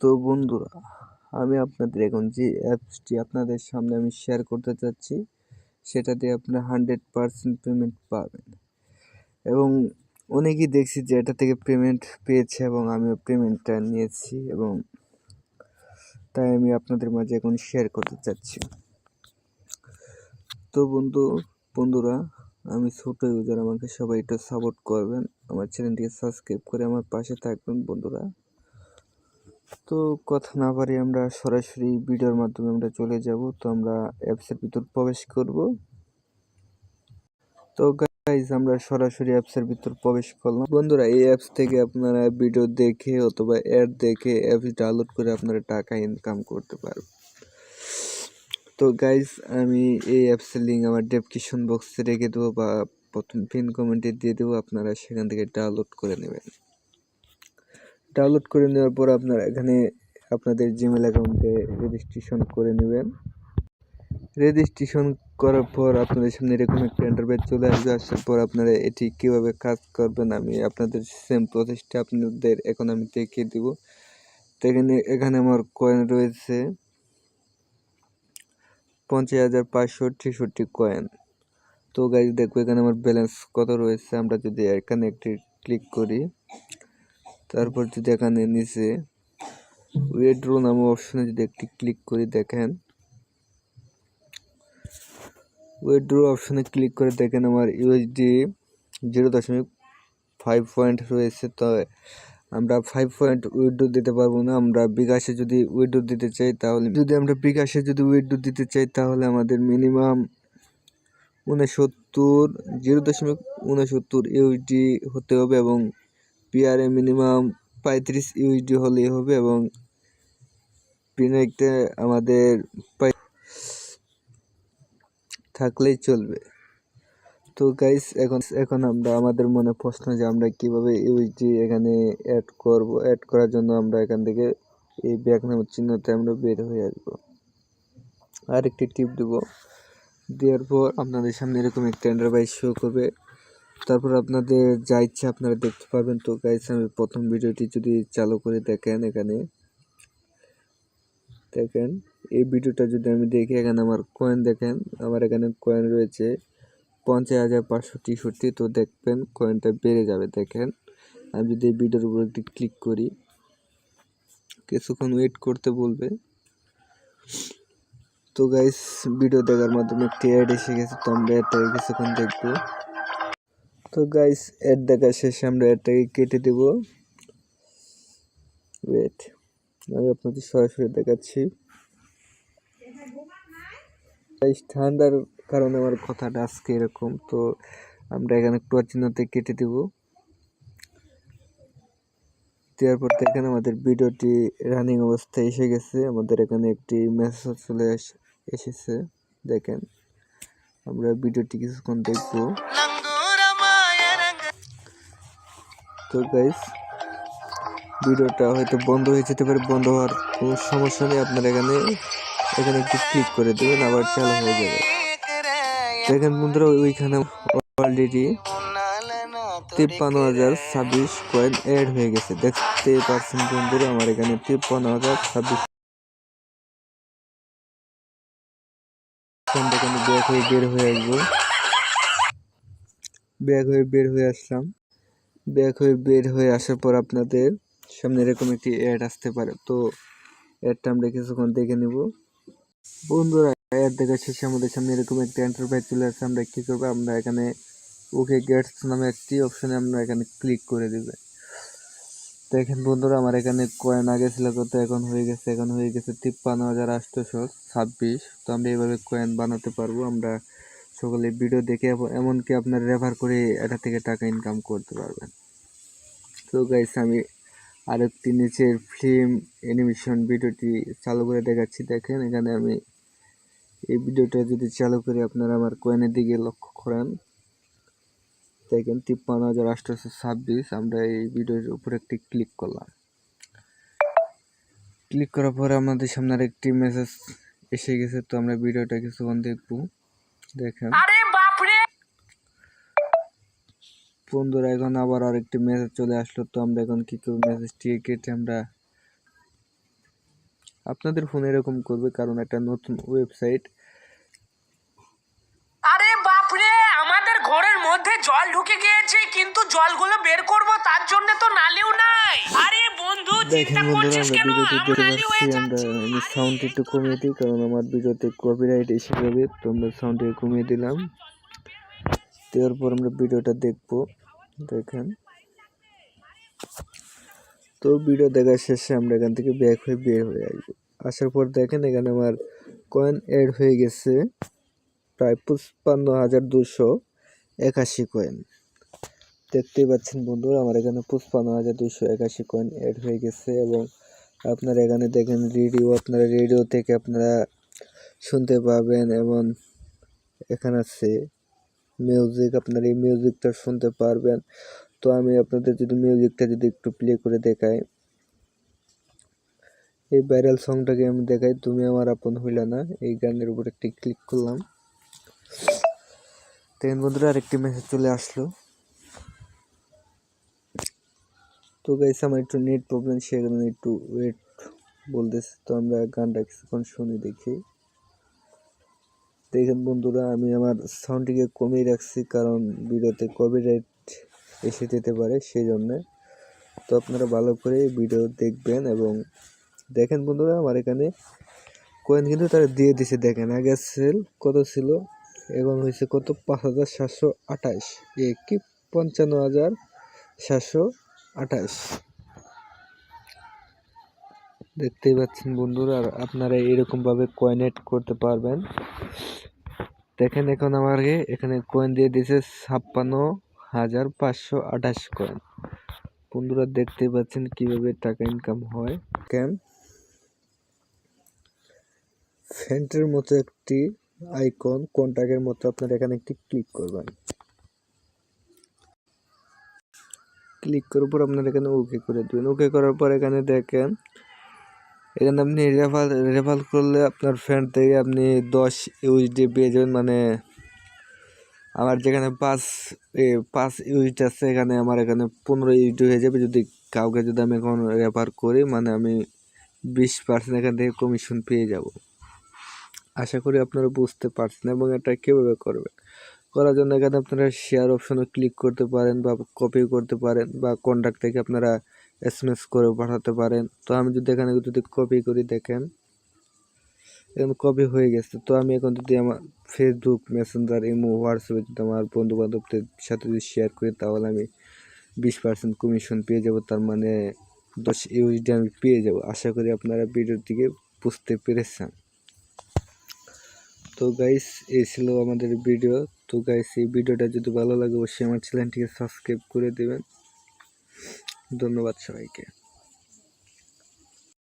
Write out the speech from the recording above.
তো বন্ধুরা, আমি আপনাদের এখন যে অ্যাপসটি আপনাদের সামনে আমি শেয়ার করতে চাচ্ছি, সেটা দিয়ে আপনারা হান্ড্রেড পারসেন্ট পেমেন্ট পাবেন। এবং অনেকেই দেখছি যে এটা থেকে পেমেন্ট পেয়েছে এবং আমিও পেমেন্টটা নিয়েছি এবং তাই আমি আপনাদের মাঝে এখন শেয়ার করতে চাচ্ছি। তো বন্ধু, বন্ধুরা, আমি ছোট ইউজার আমাকে সবাই একটু সাপোর্ট করবেন। আমার চ্যানেলটিকে সাবস্ক্রাইব করে আমার পাশে থাকবেন, বন্ধুরা। তো কথা না পারি আমরা সরাসরি ভিডিওর মাধ্যমে আমরা চলে যাব। তো আমরা অ্যাপসের ভিতর প্রবেশ করব। তো গাইজ আমরা সরাসরি অ্যাপসের ভিতর প্রবেশ করলাম। বন্ধুরা, এই অ্যাপস থেকে আপনারা ভিডিও দেখে অথবা অ্যাড দেখে অ্যাপস ডাউনলোড করে আপনারা টাকা ইনকাম করতে পারবেন। তো গাইজ আমি এই অ্যাপসের লিঙ্ক আমার ডেসক্রিপশন বক্সে রেখে দেবো বা প্রথম পিন কমেন্টে দিয়ে দেবো। আপনারা সেখান থেকে ডাউনলোড করে নেবেন। ডাউনলোড করে নেওয়ার পর আপনারা এখানে আপনাদের জিমেল অ্যাকাউন্টে রেজিস্ট্রেশন করে নেবেন। রেজিস্ট্রেশন করার পর আপনাদের সামনে এরকম একটা ইন্টারভেট চলে আসবে। আসার পর আপনারা এটি কীভাবে কাজ করবেন আমি আপনাদের সেম প্রসেসটা আপনাদের এখন আমি দেখিয়ে দিব। তো এখানে এখানে আমার কয়েন রয়েছে। পঞ্চাশ হাজার পাঁচশো ছেষট্টি কয়েন তো গাইজ দেখব এখানে আমার ব্যালেন্স কত রয়েছে। আমরা যদি এখানে একটি ক্লিক করি তারপর যদি এখানে নিচে উইড্রো নামে অপশনে যদি একটি ক্লিক করি দেখেন উইড্রো অপশনে ক্লিক করে দেখেন আমার ইউএসডি জিরো দশমিক ফাইভ পয়েন্ট রয়েছে, তো আমরা ফাইভ পয়েন্ট উইড্রো দিতে পারব না। আমরা বিকাশে যদি উইড্রো দিতে চাই তাহলে, যদি আমরা বিকাশে যদি উইড্রো দিতে চাই তাহলে আমাদের মিনিমাম উনসত্তর জিরো দশমিক উনসত্তর ইউএসডি হতে হবে এবং পিআরএ মিনিমাম পঁয়ত্রিশ ইউএসডি হলেই হবে এবং পিনাইতে আমাদের থাকলেই চলবে। তো গাইস এখন এখন আমরা, আমাদের মনে প্রশ্ন যে আমরা কীভাবে ইউএসডি এখানে অ্যাড করব অ্যাড করার জন্য আমরা এখান থেকে এই ব্যাক নামের চিহ্নতে আমরা বের হয়ে আসব। আর একটি টিপ দেব। দেওয়ার পর আপনাদের সামনে এরকম একটা এন্টারপ্রাইজ শো করবে। তারপর আপনাদের যা ইচ্ছা আপনারা দেখতে পাবেন তো গাইস আমি প্রথম ভিডিওটি যদি চালু করে দেখেন এখানে। দেখেন, এই ভিডিওটা যদি আমি দেখি, এখানে আমার কয়েন দেখেন, আমার এখানে কয়েন রয়েছে পঞ্চাশ হাজার পাঁচশো তেষট্টি। তো দেখবেন কয়েনটা বেড়ে যাবে, দেখেন। আমি যদি এই ভিডিওর উপর একটি ক্লিক করি, কিছুক্ষণ ওয়েট করতে বলবে। তো গাইস ভিডিও দেখার মাধ্যমে একটি অ্যাড এসে গেছে, তো আমরা অ্যাডটাকে কিছুক্ষণ দেখব। তো গাইস অ্যাড দেখা শেষে আমরা অ্যাডটাকে কেটে দেব। ওয়েট আমি আপনাদের সরাসরি দেখাচ্ছি। ঠান্ডার কারণে আমার কথাটা আজকে এরকম, তো আমরা এখানে ক্রস চিহ্নতে কেটে দেব। দেওয়ার পর দেখেন আমাদের ভিডিওটি রানিং অবস্থায় এসে গেছে। আমাদের এখানে একটি মেসেজ চলে এসেছে। দেখেন, আমরা ভিডিওটি কিছুক্ষণ দেখব। তো গাইস ভিডিওটা হয়তো বন্ধ হয়ে যেতে পারে, বন্ধ হওয়ার কোনো সমস্যা নেই। আপনারা এখানে এখানে একটু ক্লিক করে দেবেন, আবার চালু হয়ে যাবে। দেখেন বন্ধুরা, ওইখানে অলরেডি তিপ্পান্ন হাজার ছাব্বিশ কয়েন অ্যাড হয়ে গেছে। দেখতে পাচ্ছেন বন্ধুরা, আমার এখানে তিপ্পান্ন হাজার ছাব্বিশ ব্যাগ হয়ে বের হয়ে আসব। ব্যাগ হয়ে বের হয়ে আসলাম। ব্যাক হয়ে বের হয়ে আসার পর আপনাদের সামনে এরকম একটি অ্যাড আসতে পারে। তো অ্যাডটা আমরা কিছুক্ষণ দেখে নেব। বন্ধুরা অ্যাড দেখা শেষে আমাদের সামনে এরকম একটি এন্টারপ্রাইজ চলে আসছে। আমরা কী করব? আমরা এখানে ওকে গেটস নামে একটি অপশনে আমরা এখানে ক্লিক করে দেবে। দেখেন বন্ধুরা, আমার এখানে কয়েন আগে ছিল কত এখন হয়ে গেছে, এখন হয়ে গেছে তিপ্পান্ন হাজার আটশোশো ছাব্বিশ। তো আমরা এইভাবে কয়েন বানাতে পারব। আমরা সকলে ভিডিও দেখে এমনকি আপনার রেফার করে এটা থেকে টাকা ইনকাম করতে পারবেন। তো গাইস আমি আরেকটি নিচের ফিল্ম অ্যানিমেশন ভিডিওটি চালু করে দেখাচ্ছি। দেখেন, এখানে আমি এই ভিডিওটা যদি চালু করি, আপনারা আমার কয়েনের দিকে লক্ষ্য করেন। দেখেন, তিপ্পান্ন হাজার আটশোশো ছাব্বিশ, আমরা এই ভিডিওর উপর একটি ক্লিক করলাম। ক্লিক করার পরে আমাদের সামনে একটি মেসেজ এসে গেছে, তো আমরা ভিডিওটা কিছুক্ষণ দেখব। দেখেন। আরে বাপ রে বন্ধুরা এখন আবার আরেকটি মেসেজ চলে আসলো। তো আমরা এখন কি করব? মেসেজটিকে কেটে আমরা আপনাদের ফোনে এরকম করবে কারণ একটা নতুন ওয়েবসাইট গিয়েছে কিন্তু জলগুলো বের করব তার জন্য তো নালিও নাই। আরে বন্ধু চিন্তা করছিস আমরা কেন? আমার নালি হয়ে যাচ্ছে। আমি সাউন্ড একটু কমিয়ে দিই কারণ আমার ভিডিওতে কপিরাইট এসে যাবে তো আমরা সাউন্ডটাকে কমিয়ে দিলাম। দেওয়ার পর আমরা ভিডিওটা দেখব দেখেন। তো ভিডিও দেখার শেষে আমরা এখান থেকে ব্যাক হয়ে বের হয়ে আসব। আসার পর দেখেন এখানে আমার কয়েন অ্যাড হয়ে গেছে প্রায় পঁচপান্ন হাজার দুশো একাশি কয়েন দেখতেই পাচ্ছেন বন্ধুরা, আমার এখানে পঁচপান্ন হাজার দুশো একাশি কয়েন অ্যাড হয়ে গেছে এবং আপনারা এখানে দেখেন রেডিও আপনারা রেডিও থেকে আপনারা শুনতে পাবেন এবং এখানে আছে মিউজিক আপনারা এই মিউজিকটা শুনতে পারবেন। তো আমি আপনাদের যদি মিউজিকটা যদি একটু প্লে করে দেখাই, এই ভাইরাল সংটাকে আমি দেখাই, তুমি আমার আপন হইলা না, এই গানের উপর একটি ক্লিক করলাম। দেখেন বন্ধুরা, আরেকটি মেসেজ চলে আসলো। তো গাইস আমার একটু নেট প্রবলেম সে কারণে একটু ওয়েট বলতেছে। তো আমরা গানটা কিছুক্ষণ শুনে দেখি। দেখেন বন্ধুরা, আমি আমার সাউন্ডটিকে কমিয়ে রাখছি, কারণ ভিডিওতে কপিরাইট এসে যেতে পারে সেই জন্যে তো আপনারা ভালো করে ভিডিও দেখবেন এবং দেখেন বন্ধুরা, আমার এখানে কয়েন কিন্তু তারা দিয়ে দিছে, দেখেন আগে সেল কত ছিল, এখন হয়েছে কত? পাঁচ হাজার সাতশো আঠাশ। এ কি? পঞ্চান্ন হাজার সাতশো আঠাশ। দেখতেই পাচ্ছেন বন্ধুরা, আর আপনারা এরকমভাবে কয়েন এড করতে পারবেন। দেখেন এখন আমাকে এখানে কয়েন দিয়ে দিয়েছে ছাপ্পান্ন হাজার পাঁচশো আঠাশ কয়েন বন্ধুরা, দেখতেই পাচ্ছেন কীভাবে টাকা ইনকাম হয়। কেন ফ্যান্টের মতো একটি আইকন কন্টাক্টের মতো আপনারা এখানে একটি ক্লিক করবেন। ক্লিক করার পর আপনারা এখানে ওকে করে দেবেন। ওকে করার পর এখানে দেখেন, এখানে আপনি রেফার রেফার করলে আপনার ফ্রেন্ড থেকে আপনি দশ ইউএসডি পেয়ে যাবেন। মানে আমার যেখানে পাঁচ পাঁচ ইউনিট আছে, এখানে আমার এখানে পনেরো ইউনিট হয়ে যাবে। যদি কাউকে যদি আমি এখন রেফার করি মানে আমি বিশ পার্সেন্ট এখান থেকে কমিশন পেয়ে যাব। আশা করি আপনারা বুঝতে পারছেন এবং এটা কীভাবে করবেন। করার জন্য এখানে আপনারা শেয়ার অপশনে ক্লিক করতে পারেন বা কপি করতে পারেন বা কন্ট্যাক্ট থেকে আপনারা এস এম এস করে পাঠাতে পারেন। তো আমি যদি এখানে যদি কপি করি দেখেন, এখন কপি হয়ে গেছে। তো আমি এখন যদি আমার ফেসবুক মেসেঞ্জার ইমো হোয়াটসঅ্যাপে যদি আমার বন্ধু বান্ধবদের সাথে যদি শেয়ার করি, তাহলে আমি বিশ পার্সেন্ট কমিশন পেয়ে যাব। তার মানে দশ ইউএসডি আমি পেয়ে যাব। আশা করি আপনারা ভিডিওর দিকে বুঝতে পেরেছেন। তো গাইস এই ছিল আমাদের ভিডিও তো গাইস এই ভিডিওটা যদি ভালো লাগে, অবশ্যই আমার চ্যানেলটিকে সাবস্ক্রাইব করে দেবেন। ধন্যবাদ সবাইকে।